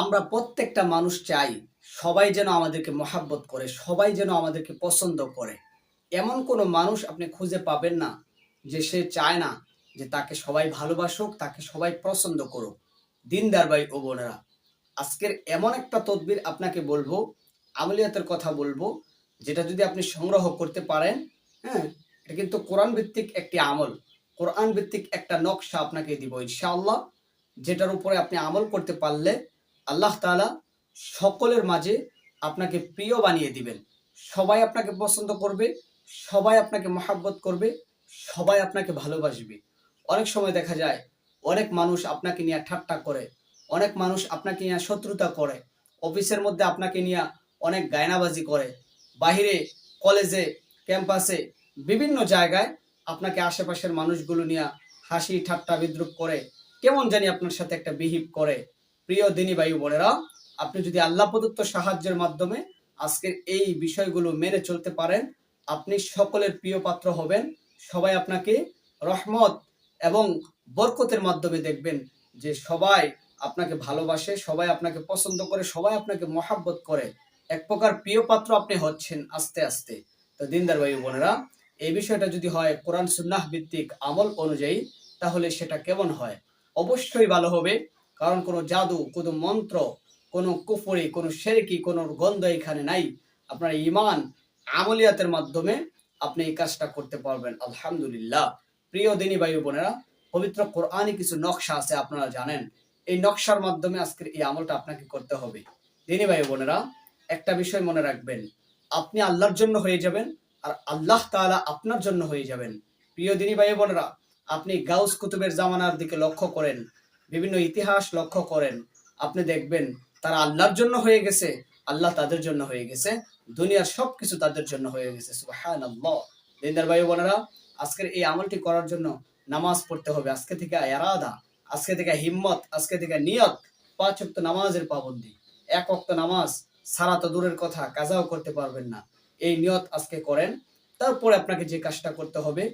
আমরা প্রত্যেকটা মানুষ চাই সবাই যেন আমাদেরকে মহাব্বত করে, সবাই যেন আমাদেরকে পছন্দ করে। এমন কোনো মানুষ আপনি খুঁজে পাবেন না যে সে চায় না যে তাকে সবাই ভালোবাসুক, তাকে সবাই পছন্দ করুক। দিনদার ভাই ও বোনেরা, আজকের এমন একটা তদবির আপনাকে বলব, আমলিয়াতের কথা বলব, যেটা যদি আপনি সংগ্রহ করতে পারেন হ্যাঁ এটা কিন্তু কোরআন ভিত্তিক একটি আমল। কোরআন ভিত্তিক একটা নকশা আপনাকে দিব ইনশাআল্লাহ, যেটার উপরে আপনি আমল করতে পারলে আল্লাহ তাআলা সকলের মাঝে আপনাকে প্রিয় বানিয়ে দিবেন। সবাই আপনাকে পছন্দ করবে, সবাই আপনাকে মহাব্বত করবে, সবাই আপনাকে ভালোবাসবে। অনেক সময় দেখা যায়, অনেক মানুষ আপনাকে নিয়ে ঠাট্টা করে, অনেক মানুষ আপনাকে নিয়ে শত্রুতা করে, অফিসের মধ্যে আপনাকে নিয়ে অনেক গায়নাবাজি করে বাহিরে কলেজে, ক্যাম্পাসে, বিভিন্ন জায়গায় আপনাকে আশেপাশের মানুষগুলো নিয়ে হাসি, ঠাট্টা, বিদ্রুপ করে, কেমন জানি আপনার সাথে একটা বিহিভ করে। প্রিয় দিনী বায়ু বোনেরা, আপনি যদি আল্লাহ প্রদত্ত সাহায্যের মাধ্যমে আজকের এই বিষয়গুলো মেনে চলতে পারেন, আপনি সকলের প্রিয় পাত্র হবেন। সবাই আপনাকে রহমত এবং বরকতের মাধ্যমে দেখবেন যে সবাই আপনাকে ভালোবাসে, সবাই আপনাকে পছন্দ করে, সবাই আপনাকে মহাব্বত করে। এক প্রকার প্রিয় পাত্র আপনি হচ্ছেন আস্তে আস্তে। তো দিনদার ভাই বোনেরা, এই বিষয়টা যদি হয় কোরআন সুন্নাহ ভিত্তিক আমল অনুযায়ী, তাহলে সেটা কেমন হয়? অবশ্যই ভালো হবে। কারণ কোনো জাদু, কোনো মন্ত্র, কোনো কুফরি, কোনো শেরকি কোনো গন্ধ এখানে নাই। আপনার ইমান আমলিয়াতের মাধ্যমে আপনি এই কাজটা করতে পারবেন। আলহামদুলিল্লাহ। প্রিয় দিনী ভাই বোনেরা, পবিত্র কোরআনে কিছু নকশা আছে, আপনারা জানেন। এই নকশার মাধ্যমে আজকের এই আমলটা আপনাকে করতে হবে। দিনী ভাই বোনেরা, একটা বিষয় মনে রাখবেন। আপনি আল্লাহর জন্য হয়ে যাবেন আর আল্লাহ তাআলা আপনার জন্য হয়ে যাবেন। প্রিয় দিনী ভাই বোনেরা, আপনি গাউস কুতুবের জামানার দিকে লক্ষ্য করেন। বিভিন্ন ইতিহাস লক্ষ্য করেন। আপনি দেখবেন তারা আল্লাহর জন্য হয়ে গেছে, আল্লাহ তাদের জন্য হয়ে গেছে, দুনিয়ার সবকিছু তাদের জন্য হয়ে গেছে দিনদার ভাই বোনেরা, আজকের এই আমলটি করার জন্য নামাজ পড়তে হবে। আজকে থেকে এরাদা, আজকে থেকে হিম্মত, আজকে থেকে নিয়ত, পাঁচ ওয়াক্ত নামাজের পাবন্দি। এক ওয়াক্ত নামাজ সারা তো দূরের কথা, কাজাও করতে পারবেন না। এই নিয়ত আজকে করেন। তারপরে আপনাকে যে কাজটা করতে হবে,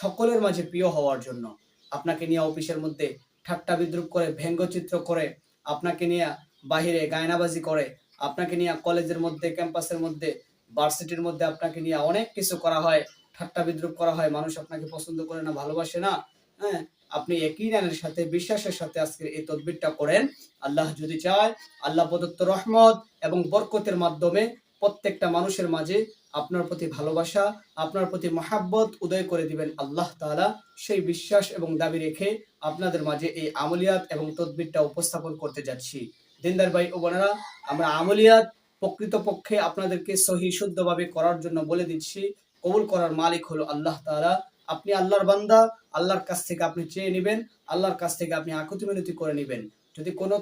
সকলের মাঝে প্রিয় হওয়ার জন্য। আপনাকে নিয়ে অফিসের মধ্যে ঠাট্টা বিদ্রুপ করে ব্যঙ্গচিত্র করে, আপনাকে নিয়ে বাহিরে গায়নাবাজি করে, আপনাকে নিয়ে কলেজের মধ্যে, ক্যাম্পাসের মধ্যে, ভার্সিটির মধ্যে আপনাকে নিয়ে অনেক কিছু করা হয়, ঠাট্টা বিদ্রুপ করা হয়, মানুষ আপনাকে পছন্দ করে না, ভালোবাসে না হ্যাঁ? আপনি একই রানের সাথে, বিশ্বাসের সাথে আজকের এই তদবিরটা করেন। আল্লাহ যদি চায়, আল্লাহ প্রদত্ত রহমত এবং বরকতের মাধ্যমে প্রত্যেকটা মানুষের মাঝে আপনার প্রতি ভালোবাসা, আপনার প্রতি মহাব্বত উদয় করে দিবেন আল্লাহ তাআলা। সেই বিশ্বাস এবং দাবি রেখে আপনাদের মাঝে এই আমলিয়াত এবং তদবিরটা উপস্থাপন করতে যাচ্ছি। দিনদার ভাই ও বোনেরা, আমরা আমলিয়াত প্রকৃতপক্ষে আপনাদেরকে সহি শুদ্ধভাবে করার জন্য বলে দিচ্ছি। কবুল করার মালিক হলো আল্লাহ তালা আপনি আল্লাহর বান্দা, আল্লাহর কাছ থেকে আপনি চেয়ে নেবেন, আল্লাহর কাছ থেকে আপনি আকুতি মিনতি করে নেবেন। যদি কোনো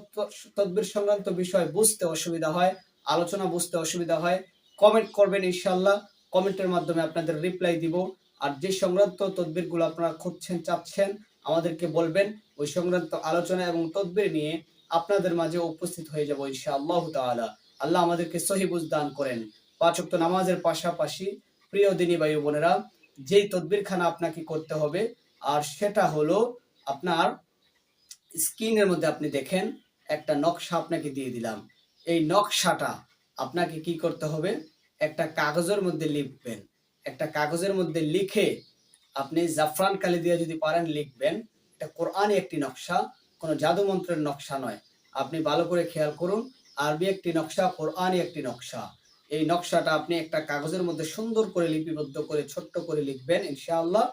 তদবির সংক্রান্ত বিষয় বুঝতে অসুবিধা হয় আলোচনা বুঝতে অসুবিধা হয় কমেন্ট করবেন ইনশাল্লাহ কমেন্টের মাধ্যমে আপনাদের রিপ্লাই দিব। আর যে সংক্রান্ত তদবিরগুলো আপনারা খুঁজছেন, চাচ্ছেন, আমাদেরকে বলবেন, ওই সংক্রান্ত আলোচনা এবং তদবির নিয়ে আপনাদের মাঝে উপস্থিত হয়ে যাব ইনশাআল্লাহ তাআলা। আল্লাহ আমাদেরকে সহিবুজ দান করেন। পাঁচ ওয়াক্ত নামাজের পাশাপাশি, প্রিয় দিনী ও বোনেরা, যেই তদবিরখানা আপনাকে করতে হবে, আর সেটা হলো আপনার স্ক্রিনের মধ্যে আপনি দেখেন, একটা নকশা আপনাকে দিয়ে দিলাম। এই নকশাটা আপনাকে কি করতে হবে? একটা কাগজের মধ্যে লিখবেন। একটা কাগজের মধ্যে লিখে আপনি জাফরান কালি দিয়ে যদি পারেন লিখবেন। এটা কোরআনই একটি নকশা, কোনো জাদু মন্ত্রের নকশা নয়। আপনি ভালো করে খেয়াল করুন, আরবি একটি নকশা, কোরআনই একটি নকশা। এই নকশাটা আপনি একটা কাগজের মধ্যে সুন্দর করে লিপিবদ্ধ করে, ছোট্ট করে লিখবেন, ইনশাআল্লাহ।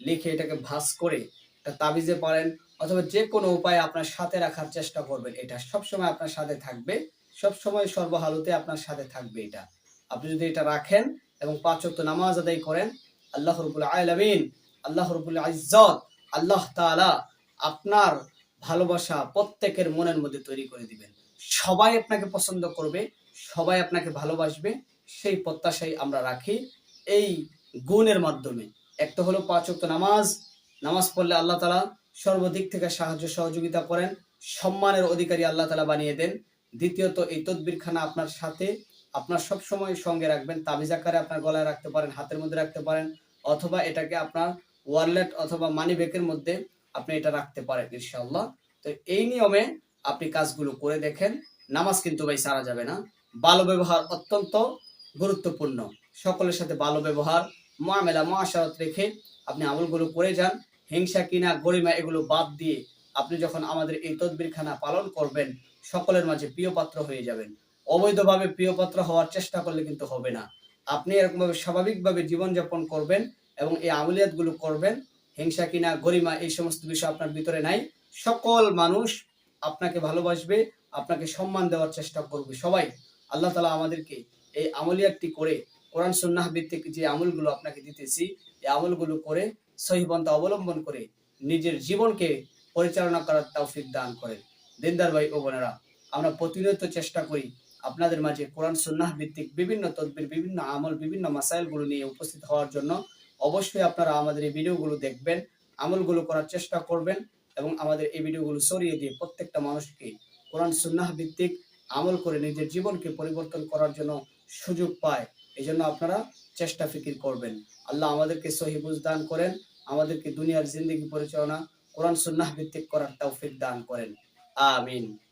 লিখে এটাকে ভাঁজ করে একটা তাবিজে পারেন, অথবা যে কোনো উপায়ে আপনার সাথে রাখার চেষ্টা করবেন। এটা সবসময় আপনার সাথে থাকবে। সবসময় সর্বহালতে আপনার সাথে থাকবে এটা। আপনি যদি এটা রাখেন এবং পাঁচ ওয়াক্ত নামাজ আদায় করেন, আল্লাহ রবুল আলমিন, আল্লাহ রবুল ইজ্জত, আল্লাহ তাআলা আপনার ভালোবাসা প্রত্যেকের মনের মধ্যে তৈরি করে দিবেন। সবাই আপনাকে পছন্দ করবে, সবাই আপনাকে ভালোবাসবে, সেই প্রত্যাশাই আমরা রাখি। এই গুণের মাধ্যমে। একটা হলো পাঁচ ওয়াক্ত নামাজ। নামাজ পড়লে আল্লাহ তালা সর্বদিক থেকে সাহায্য সহযোগিতা করেন, সম্মানের অধিকারী আল্লাহ তালা বানিয়ে দেন। দ্বিতীয়ত, এই তদবিরখানা আপনার সাথে আপনার সব সময় সঙ্গে রাখবেন, তাবিজ আকারে আপনার গলায় রাখতে পারেন, হাতের মধ্যে রাখতে পারেন, অথবা এটাকে আপনার ওয়ালেট অথবা মানি ব্যাগের মধ্যে আপনি এটা রাখতে পারেন, ইনশাআল্লাহ। তো এই নিয়মে আপনি কাজগুলো করে দেখেন। নামাজ কিন্তু ভাই সারা যাবে না। ভালো ব্যবহার অত্যন্ত গুরুত্বপূর্ণ। সকলের সাথে ভালো ব্যবহার, মহামেলা মহাসারত রেখে আপনি আমলগুলো করে যান। হিংসা কিনা গরিমা এগুলো বাদ দিয়ে আপনি যখন আমাদের এই তদবিরখানা পালন করবেন সকলের মাঝে প্রিয় পাত্র হয়ে যাবেন। অবৈধভাবে প্রিয় পাত্র হওয়ার চেষ্টা করলে কিন্তু হবে না। আপনি এরকমভাবে স্বাভাবিকভাবে জীবনযাপন করবেন এবং এই আমলিয়াতগুলো করবেন। হিংসা কিনা গরিমা এই সমস্ত বিষয় আপনার ভিতরে নাই। সকল মানুষ আপনাকে ভালোবাসবে, আপনাকে সম্মান দেওয়ার চেষ্টা করবে সবাই। আল্লাহ তালা আমাদেরকে এই আমলিয়াতটি করে কোরআন সুন্নাহ ভিত্তিক যে আমলগুলো আপনাকে দিতেছি, এই আমলগুলো করে সহিবন্ত অবলম্বন করে নিজের জীবনকে পরিচালনা করার তৌফিক দান করেন। দিনদার ভাই ও বোনেরা, আমরা প্রতিনিয়ত চেষ্টা করি আপনাদের মাঝে কোরআন, সুন্নাহ ভিত্তিক বিভিন্ন তদবির, বিভিন্ন আমল, বিভিন্ন মাসাইলগুলো নিয়ে উপস্থিত হওয়ার জন্য অবশ্যই আপনারা আমাদের এই ভিডিওগুলো দেখবেন, আমলগুলো করার চেষ্টা করবেন এবং আমাদের এই ভিডিওগুলো সরিয়ে দিয়ে প্রত্যেকটা মানুষকে কোরআন, সুন্নাহ ভিত্তিক আমল করে নিজের জীবনকে পরিবর্তন করার জন্য সুযোগ পায়। এই জন্য আপনারা চেষ্টা ফিকির করবেন। আল্লাহ আমাদেরকে সহি বুঝ দান করেন, আমাদেরকে দুনিয়ার জিন্দগি পরিচালনা, কোরআন, সুন্নাহ ভিত্তিক করার তৌফিক দান করেন। Uh, Amén.